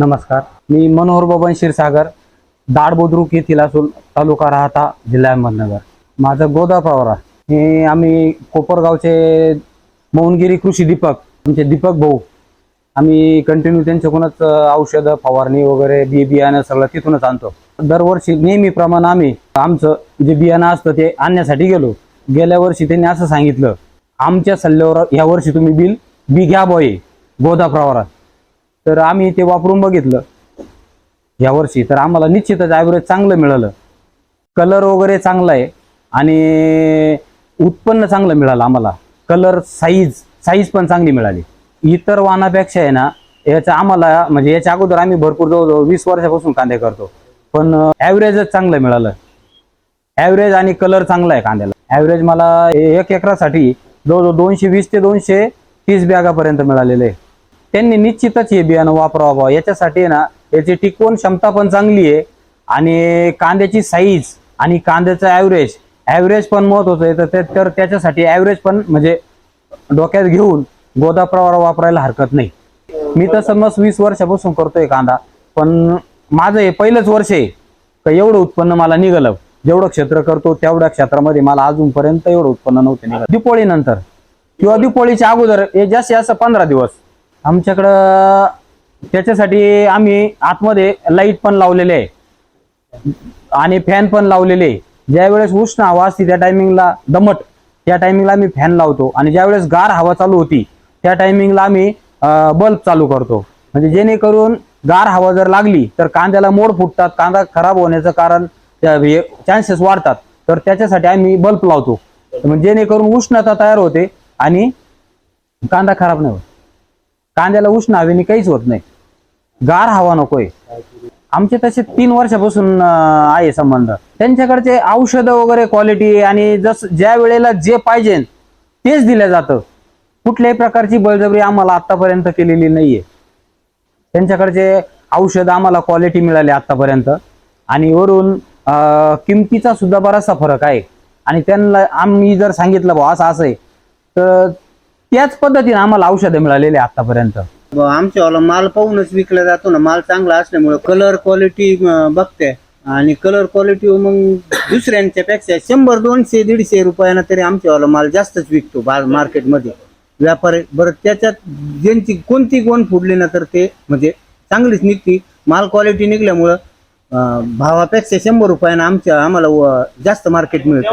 नमस्कार. मी मनोहर बबन क्षीरसागर दाड बुद्रुक येथील असून तालुका राहता जिल्हा अहमदनगर. माझं गोदा पवारा हे आम्ही कोपरगावचे मोहनगिरी कृषी दीपक आमचे दीपक भाऊ. आम्ही कंटिन्यू त्यांच्याकडूनच औषधं फवारणी वगैरे बी बियाणं सगळं तिथूनच आणतो. दरवर्षी नेहमीप्रमाणे आम्ही आमचं जे बियाणं असतं ते आणण्यासाठी गेलो. गेल्या वर्षी त्यांनी असं सांगितलं आमच्या सल्ल्यावर या वर्षी तुम्ही बिल बी घ्या बॉय गोदा प्रवारात तर आम्ही ते वापरून बघितलं. या वर्षी तर आम्हाला निश्चितच ॲव्हरेज चांगलं मिळालं. कलर वगैरे चांगला आहे आणि उत्पन्न चांगलं मिळालं आम्हाला. कलर साईज साईज पण चांगली मिळाली. इतर वाहनापेक्षा आहे ना याचा आम्हाला म्हणजे याच्या अगोदर आम्ही भरपूर जवळजवळ वीस वर्षापासून कांदे करतो. पण ॲव्हरेजच चांगलं मिळालं. ॲव्हरेज आणि कलर चांगला आहे कांद्याला. ॲव्हरेज मला एक एकरासाठी जवळजवळ दोनशे वीस ते दोनशे तीस बॅगापर्यंत मिळालेले आहे. त्यांनी निश्चितच हे बियाणं वापरावं याच्यासाठी ना याची टिकवण क्षमता पण चांगली आहे. आणि कांद्याची साईज आणि कांद्याचं ॲव्हरेज ॲव्हरेज पण महत्वाचं आहे. तर तर त्याच्यासाठी ॲव्हरेज पण म्हणजे डोक्यात घेऊन गोदा प्रवार वापरायला हरकत नाही. मी तर समज वीस वर्षापासून करतोय कांदा पण माझं हे पहिलंच वर्ष आहे. का एवढं उत्पन्न मला निघालं. जेवढं क्षेत्र करतो तेवढ्या क्षेत्रामध्ये मला अजूनपर्यंत एवढं उत्पन्न नव्हतं निघालं. दिपोळीनंतर किंवा दिपोळीच्या अगोदर हे जास्तीत जास्त पंधरा दिवस. आमच्याकडं त्याच्यासाठी आम्ही आतमध्ये लाइट पण लावलेले आहे. आणि फॅन पण लावलेले आहे. ज्यावेळेस उष्ण हवा असते त्या टायमिंगला दमट त्या टायमिंगला आम्ही फॅन लावतो. आणि ज्यावेळेस गार हवा चालू होती त्या टायमिंगला आम्ही बल्ब चालू करतो. म्हणजे जेणेकरून गार हवा जर लागली तर कांद्याला मोड फुटतात कांदा खराब होण्याचं कारण चान्सेस वाढतात. तर त्याच्यासाठी आम्ही बल्ब लावतो. म्हणजे जेणेकरून उष्णता तयार होते आणि कांदा खराब नाही होत. कांद्याला उष्ण हवेने काहीच होत नाही. गार हवा नकोय. आमचे तसे तीन वर्षापासून आहे संबंध. त्यांच्याकडचे औषधं वगैरे क्वालिटी आणि जस ज्या वेळेला जे पाहिजे तेच दिलं जातं. कुठल्याही प्रकारची बळजबरी आम्हाला आतापर्यंत केलेली नाहीये. त्यांच्याकडचे औषध आम्हाला क्वालिटी मिळाली आतापर्यंत आणि वरून किमतीचा सुद्धा बराचसा फरक आहे. आणि त्यांना आम्ही जर सांगितलं भाऊ असं असं आहे. तर त्याच पद्धतीने आम्हाला औषधं मिळालेले आतापर्यंत. आमच्यावाला माल पाहूनच विकला जातो ना माल चांगला असल्यामुळे कलर क्वालिटी बघते. आणि कलर क्वालिटी मग दुसऱ्यांच्या पेक्षा शंभर दोनशे दीडशे रुपयानं तरी आमच्यावाला माल जास्तच विकतो मार्केटमध्ये व्यापारी बरं त्याच्यात ज्यांची कोणती कोण फुडली ना तर ते म्हणजे चांगलीच निघती. माल क्वालिटी निघल्यामुळं भावापेक्षा शंभर रुपयानं आमच्या आम्हाला व- जास्त मार्केट मिळतं.